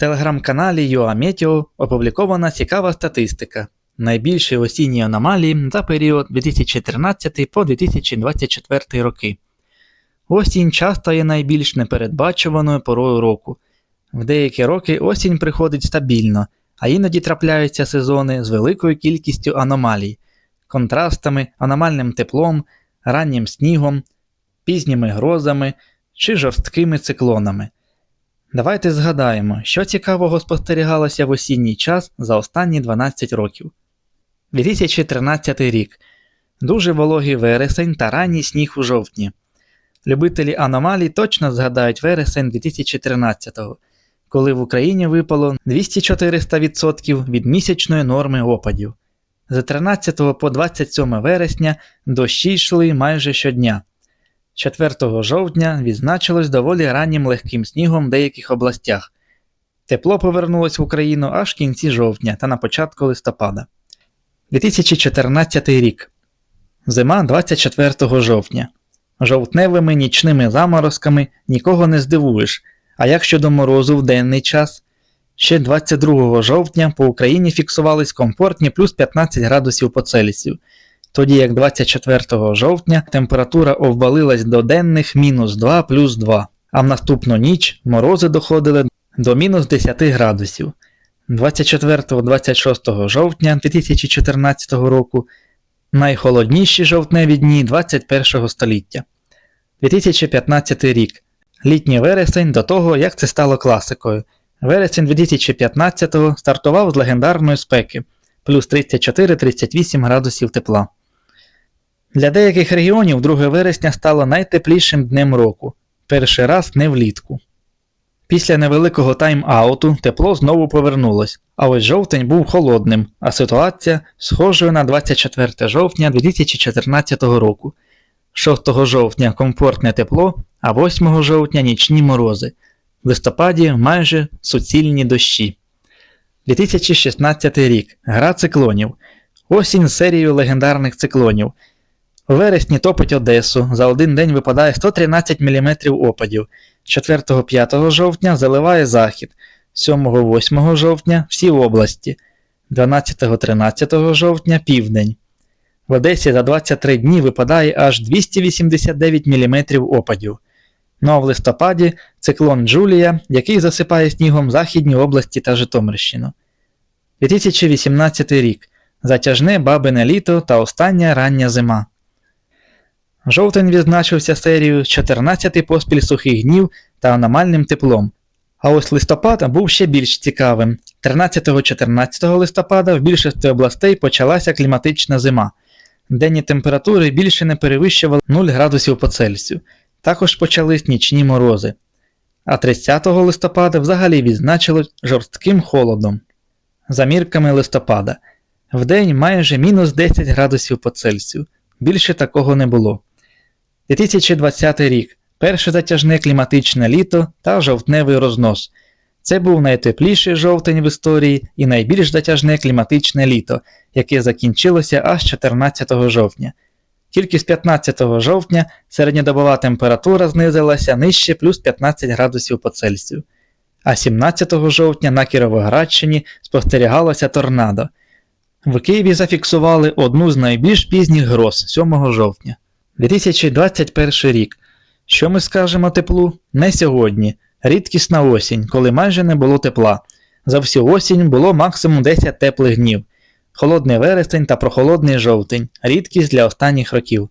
телеграм-каналі UAMeteo опублікована цікава статистика. Найбільші осінні аномалії за період 2013 по 2024 роки. Осінь часто є найбільш непередбачуваною порою року. В деякі роки осінь приходить стабільно, а іноді трапляються сезони з великою кількістю аномалій, контрастами, аномальним теплом, раннім снігом, пізніми грозами чи жорсткими циклонами. Давайте згадаємо, що цікавого спостерігалося в осінній час за останні 12 років. 2013 рік. Дуже вологий вересень та ранній сніг у жовтні. Любителі аномалій точно згадають вересень 2013-го, коли в Україні випало 200-400% від місячної норми опадів. З 13 по 27 вересня дощі йшли майже щодня. 4 жовтня відзначилось доволі раннім легким снігом в деяких областях. Тепло повернулось в Україну аж в кінці жовтня та на початку листопада. 2014 рік. Зима 24 жовтня. Жовтневими нічними заморозками нікого не здивуєш, а як щодо морозу в денний час? Ще 22 жовтня по Україні фіксувались комфортні плюс 15 градусів по Цельсію, тоді як 24 жовтня температура обвалилась до денних мінус 2 плюс 2, а в наступну ніч морози доходили до мінус 10 градусів. 24-26 жовтня 2014 року найхолодніші жовтневі дні 21 століття. 2015 рік. Літній вересень до того, як це стало класикою. Вересень 2015-го стартував з легендарної спеки плюс 34-38 градусів тепла. Для деяких регіонів 2 вересня стало найтеплішим днем року, перший раз не влітку. Після невеликого тайм-ауту тепло знову повернулось, а ось жовтень був холодним, а ситуація схожою на 24 жовтня 2014 року. 6 жовтня комфортне тепло, а 8 жовтня нічні морози. В листопаді майже суцільні дощі. 2016 рік. Гра циклонів. Осінь з серією легендарних циклонів. Вересні топить Одесу. За один день випадає 113 мм опадів. 4-5 жовтня заливає захід. 7-8 жовтня всі області. 12-13 жовтня південь. В Одесі за 23 дні випадає аж 289 мм опадів. Ну а в листопаді циклон Джулія, який засипає снігом західні області та Житомирщину. 2018 рік. Затяжне бабине літо та остання рання зима. Жовтень відзначився серією 14 поспіль сухих днів та аномальним теплом. А ось листопад був ще більш цікавим. 13-14 листопада в більшості областей почалася кліматична зима. Денні температури більше не перевищували 0 градусів по Цельсію. Також почались нічні морози. А 30 листопада взагалі відзначилось жорстким холодом. За мірками листопада. Вдень майже мінус 10 градусів по Цельсію. Більше такого не було. 2020 рік перше затяжне кліматичне літо та жовтневий рознос. Це був найтепліший жовтень в історії і найбільш затяжне кліматичне літо, яке закінчилося аж 14 жовтня. Тільки з 15 жовтня середньодобова температура знизилася нижче плюс 15 градусів по Цельсію. А 17 жовтня на Кіровоградщині спостерігалося торнадо. В Києві зафіксували одну з найбільш пізніх гроз 7 жовтня. 2021 рік. Що ми скажемо теплу? Не сьогодні. Рідкісна осінь, коли майже не було тепла. За всю осінь було максимум 10 теплих днів. Холодний вересень та прохолодний жовтень. Рідкість для останніх років.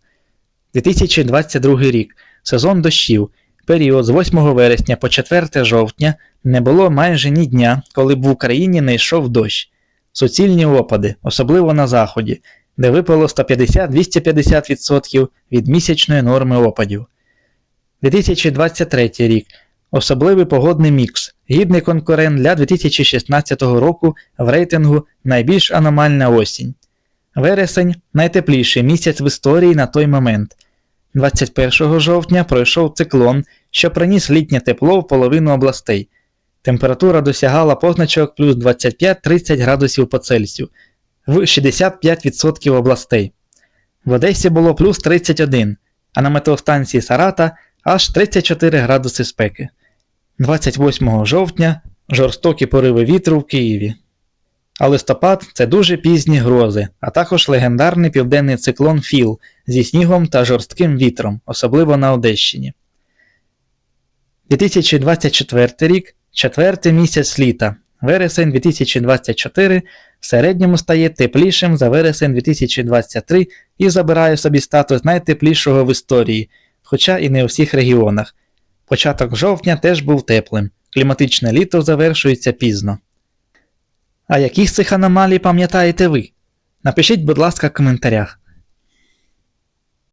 2022 рік. Сезон дощів. Період з 8 вересня по 4 жовтня не було майже ні дня, коли б в Україні не йшов дощ. Суцільні опади, особливо на заході, де випало 150-250% від місячної норми опадів. 2023 рік. Особливий погодний мікс, гідний конкурент для 2016 року в рейтингу найбільш аномальна осінь. Вересень найтепліший місяць в історії на той момент. 21 жовтня пройшов циклон, що приніс літнє тепло в половину областей. Температура досягала позначок плюс 25-30 градусів по Цельсію в 65% областей. В Одесі було плюс 31, а на метеостанції Сарата аж 34 градуси спеки. 28 жовтня жорстокі пориви вітру в Києві. А листопад це дуже пізні грози, а також легендарний південний циклон Філ зі снігом та жорстким вітром, особливо на Одещині. 2024 рік четвертий місяць літа. Вересень 2024 в середньому стає теплішим за вересень 2023 і забирає собі статус найтеплішого в історії, хоча і не у всіх регіонах. Початок жовтня теж був теплим. Кліматичне літо завершується пізно. А які з цих аномалій пам'ятаєте ви? Напишіть, будь ласка, в коментарях.